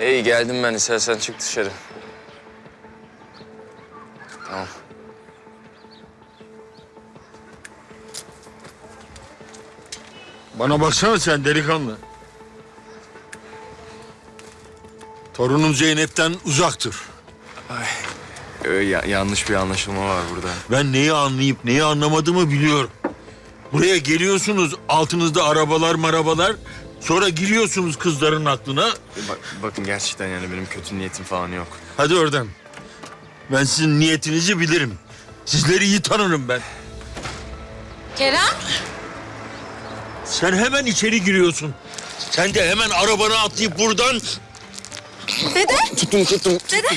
İyi geldim ben istersen çık dışarı. Bana baksana sen delikanlı. Torunum Zeynep'ten uzaktır. Ee, ya- yanlış bir anlaşılma var burada. Ben neyi anlayıp neyi anlamadığımı biliyorum. Buraya geliyorsunuz altınızda arabalar marabalar. Sonra giriyorsunuz kızların aklına. Bak, bakın gerçekten yani benim kötü niyetim falan yok. Hadi oradan. Ben sizin niyetinizi bilirim. Sizleri iyi tanırım ben. Kerem? Sen hemen içeri giriyorsun. Sen de hemen arabana atlayıp buradan... Dede? Tuttum tuttum. Dede?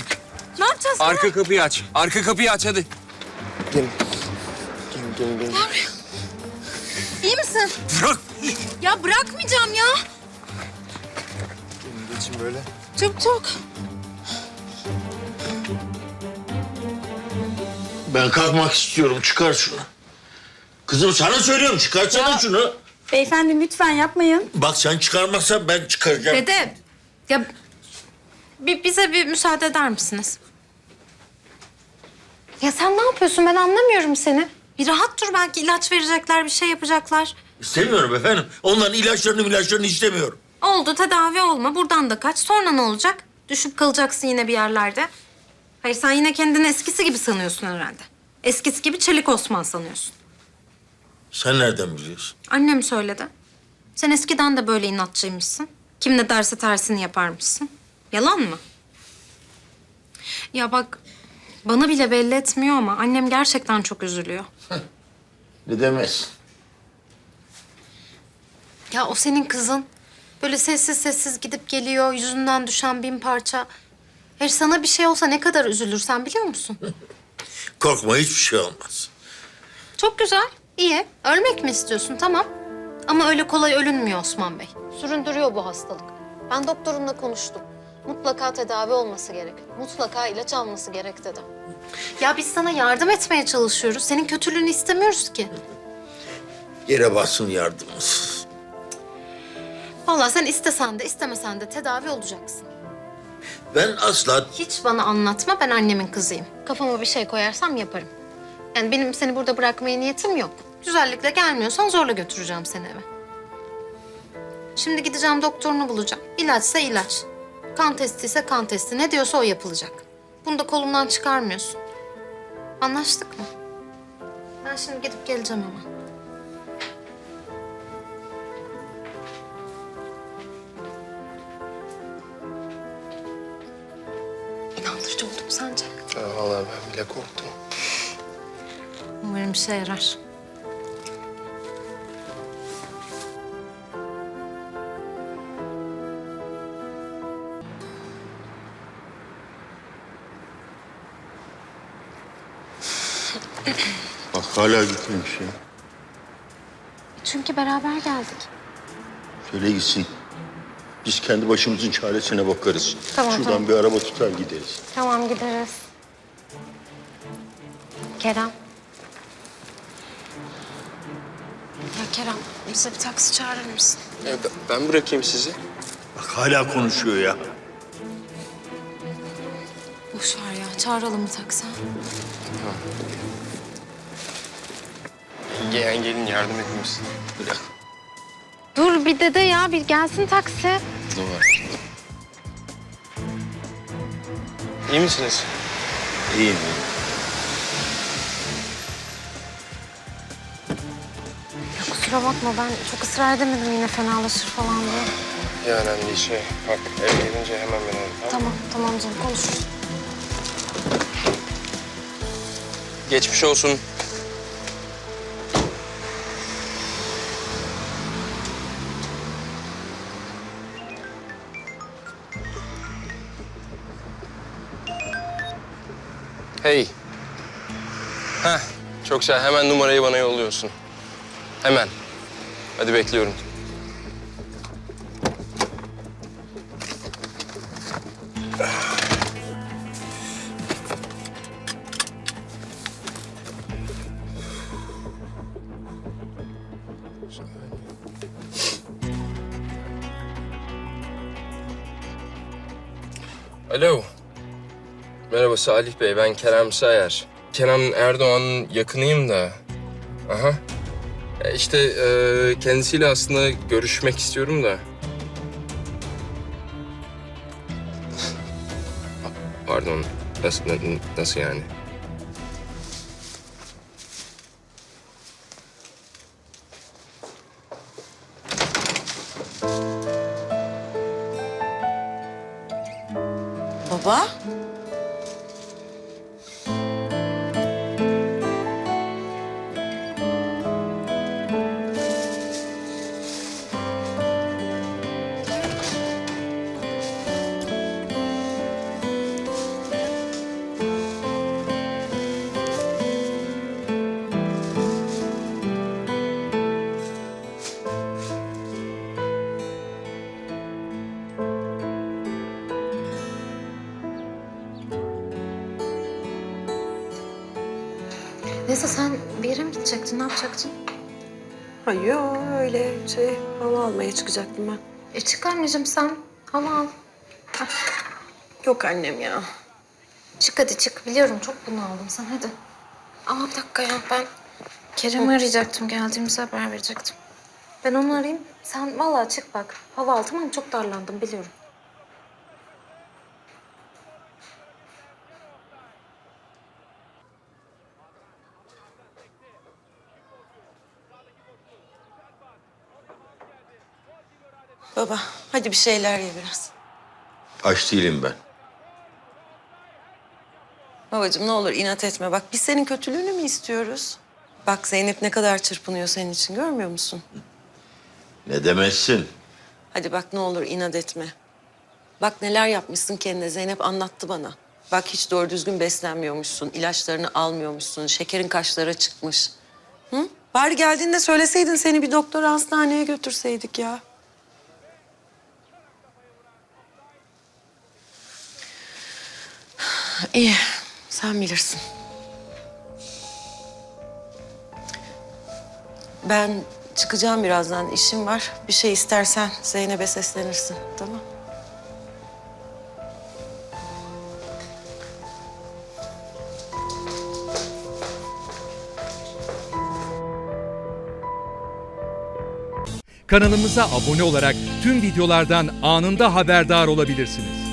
Ne yapacağız? Arka kapıyı aç. Arka kapıyı aç hadi. Gelin. Gelin gelin gelin. İyi misin? Bırak! Ya bırakmayacağım ya. Gelin geçin böyle. Çok çok. Ben kalkmak istiyorum. Çıkar şunu. Kızım sana söylüyorum çıkarsana şunu. Beyefendi lütfen yapmayın. Bak sen çıkarmazsan ben çıkaracağım. Dede. Ya bir, bize bir müsaade eder misiniz? Ya sen ne yapıyorsun? Ben anlamıyorum seni. Bir rahat dur belki ilaç verecekler, bir şey yapacaklar. İstemiyorum efendim. Onların ilaçlarını ilaçlarını istemiyorum. Oldu tedavi olma. Buradan da kaç. Sonra ne olacak? Düşüp kalacaksın yine bir yerlerde. Hayır sen yine kendini eskisi gibi sanıyorsun herhalde. Eskisi gibi Çelik Osman sanıyorsun. Sen nereden biliyorsun? Annem söyledi. Sen eskiden de böyle inatçıymışsın. Kim ne derse tersini yaparmışsın. Yalan mı? Ya bak bana bile belli etmiyor ama annem gerçekten çok üzülüyor. Ne demez? Ya o senin kızın. Böyle sessiz sessiz gidip geliyor, yüzünden düşen bin parça. Her sana bir şey olsa ne kadar üzülürsen biliyor musun? Korkma hiçbir şey olmaz. Çok güzel, iyi. Ölmek mi istiyorsun? Tamam. Ama öyle kolay ölünmüyor Osman Bey. Süründürüyor bu hastalık. Ben doktorumla konuştum. Mutlaka tedavi olması gerek. Mutlaka ilaç alması gerek dedi. Ya biz sana yardım etmeye çalışıyoruz. Senin kötülüğünü istemiyoruz ki. Yere bassın yardımımız. Vallahi sen istesen de istemesen de tedavi olacaksın. Ben asla Hiç bana anlatma, ben annemin kızıyım. Kafama bir şey koyarsam yaparım. Yani benim seni burada bırakmaya niyetim yok. Güzellikle gelmiyorsan zorla götüreceğim seni eve. Şimdi gideceğim doktorunu bulacağım. İlaçsa ilaç. Kan testi ise kan testi. Ne diyorsa o yapılacak. Bunu da kolumdan çıkarmıyorsun. Anlaştık mı? Ben şimdi gidip geleceğim hemen. İnandırıcı oldu mu sence? Ya vallahi ben bile korktum. Umarım işe yarar. Bak hala gitmemiş ya. Çünkü beraber geldik. Söyle gitsin. Biz kendi başımızın çaresine bakarız. Tamam, Şuradan tamam. bir araba tutar gideriz. Tamam gideriz. Kerem. Ya Kerem bize bir taksi çağırır mısın? ben bırakayım sizi. Bak hala konuşuyor ya. Çağıralım bir taksi. ha? Gel gelin yardım edeyim size. Bırak. Dur bir dede ya bir gelsin taksi. Dur. İyi misiniz? İyiyim. Ya kusura bakma ben çok ısrar edemedim yine fenalaşır falan diye. Ya önemli şey. Bak eve gidince hemen beni ara. Tamam tamam canım konuşuruz. Geçmiş olsun. Hey. Heh, çok şey. Hemen numarayı bana yolluyorsun. Hemen. Hadi bekliyorum. Alo. Merhaba Salih Bey, ben Kerem Sayer. Kenan Erdoğan'ın yakınıyım da. Aha. E, İşte e, kendisiyle aslında görüşmek istiyorum da. Pardon, nasıl, na- nasıl yani? Baba? Neyse sen bir yere mi gidecektin? Ne yapacaktın? Hayır öyle şey hava almaya çıkacaktım ben. E çık anneciğim sen. Hava al. Yok annem ya. Çık hadi çık. Biliyorum çok bunaldın sen hadi. Ama bir dakika ya ben Kerem'i arayacaktım. Geldiğimizi haber verecektim. Ben onu arayayım. Sen vallahi çık bak. Hava al tamam mı? Çok darlandım biliyorum. Baba hadi bir şeyler ye biraz. Aç değilim ben. Babacığım ne olur inat etme. Bak biz senin kötülüğünü mü istiyoruz? Bak Zeynep ne kadar çırpınıyor senin için görmüyor musun? Ne demezsin? Hadi bak ne olur inat etme. Bak neler yapmışsın kendine Zeynep anlattı bana. Bak hiç doğru düzgün beslenmiyormuşsun, ilaçlarını almıyormuşsun, şekerin kaşlara çıkmış. Hı? Bari geldiğinde söyleseydin seni bir doktora hastaneye götürseydik ya. İyi, sen bilirsin. Ben çıkacağım birazdan, işim var. Bir şey istersen Zeynep'e seslenirsin, tamam? Kanalımıza abone olarak tüm videolardan anında haberdar olabilirsiniz.